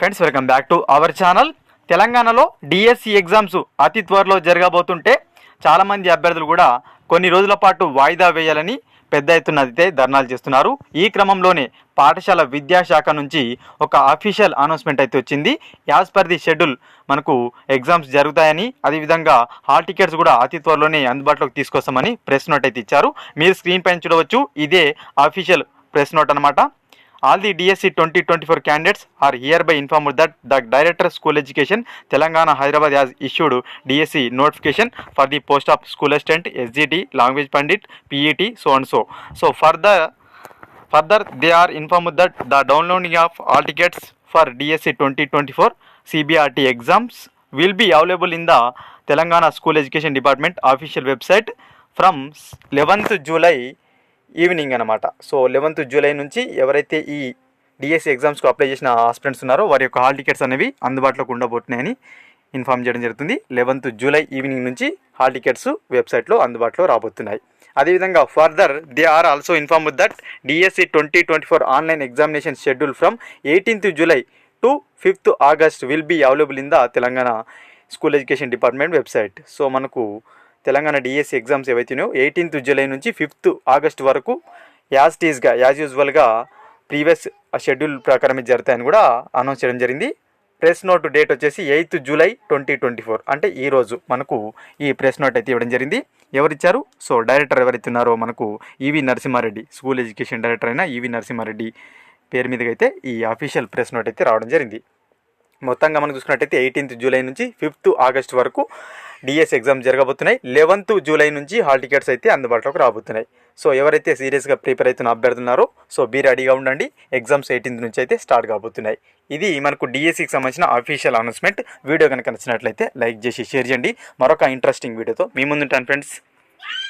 Friends welcome back to our channel తెలంగాణలో DSC exams e అతి త్వరలో జరగబోతుంటే చాలామంది అభ్యర్థులు కూడా కొన్ని రోజుల పాటు వాయిదా వేయాలని పెద్ద ఎత్తున అయితే ధర్నాలు చేస్తున్నారు ఈ క్రమంలోనే పాఠశాల విద్యాశాఖ నుంచి ఒక అఫీషియల్ అనౌన్స్మెంట్ అయితే వచ్చింది యాజ్ పర్ ది షెడ్యూల్ మనకు ఎగ్జామ్స్ జరుగుతాయని అదేవిధంగా హాల్ టికెట్స్ కూడా అతి త్వరలోనే అందుబాటులోకి తీసుకొస్తామని ప్రెస్ నోట్ అయితే ఇచ్చారు మీరు స్క్రీన్ పైన చూడవచ్చు ఇదే అఫీషియల్ ప్రెస్ నోట్ అనమాట All the DSC 2024 candidates are hereby informed that the Director of School Education, Telangana, Hyderabad has issued DSC notification for the post of school assistant, SGT, language pandit, PET, so and so. So further they are informed that the downloading of all tickets for DSC 2024 CBRT exams will be available in the Telangana School Education Department official website from 11th July evening అనమాట so eleventh July నుంచి ఎవరైతే ఈ D S C ఎగ్జామ్స్కు apply చేసిన aspirants ఉన్నారో వారి యొక్క hall tickets అనేవి అందుబాటులోకి ఉండబోతున్నాయని ఇన్ఫామ్ చేయడం జరుగుతుంది లెవెన్త్ జూలై ఈవినింగ్ నుంచి హాల్ టికెట్స్ వెబ్సైట్లో అందుబాటులో రాబోతున్నాయి అదేవిధంగా further they are also inform that DSC twenty twenty four online examination schedule from eighteenth July to fifth August will be available in the Telangana school education department website so మనకు Telangana DSC exams ఏవైతేనో eighteenth July నుంచి fifth August వరకు as టీజ్గా as యూజువల్గా previous schedule ప్రకారమే జరుగుతాయని కూడా announce చేయడం జరిగింది ప్రెస్ నోట్ డేట్ వచ్చేసి eighth July twenty twenty four అంటే ఈరోజు మనకు ఈ ప్రెస్ నోట్ అయితే ఇవ్వడం జరిగింది ఎవరిచ్చారు సో డైరెక్టర్ ఎవరైతున్నారో మనకు E V e Narasimha Reddy school education director అయిన ఈవి e నరసింహారెడ్డి పేరు మీదకైతే అయితే ఈ అఫీషియల్ ప్రెస్ నోట్ అయితే రావడం జరిగింది మొత్తంగా మనం చూసుకున్నట్టయితే ఎయిటీన్త్ జూలై నుంచి ఫిఫ్త్ ఆగస్ట్ వరకు డిఎస్ ఎగ్జామ్ జరగబోతున్నాయి లెవెన్త్ జూలై నుంచి హాల్ టికెట్స్ అయితే అందుబాటులోకి రాబోతున్నాయి సో ఎవరైతే సీరియస్గా ప్రిపేర్ అవుతున్న అభ్యర్థున్నారో సో బీ రెడీగా ఉండండి ఎగ్జామ్స్ ఎయిటీన్త్ నుంచి అయితే స్టార్ట్ కాబోతున్నాయి ఇది మనకు డిఎస్సికి e సంబంధించిన అఫీషియల్ అనౌన్స్మెంట్ వీడియో కనుక నచ్చినట్లయితే లైక్ చేసి షేర్ చేయండి మరొక ఇంట్రెస్టింగ్ వీడియోతో మీ ముందుంటాను ఫ్రెండ్స్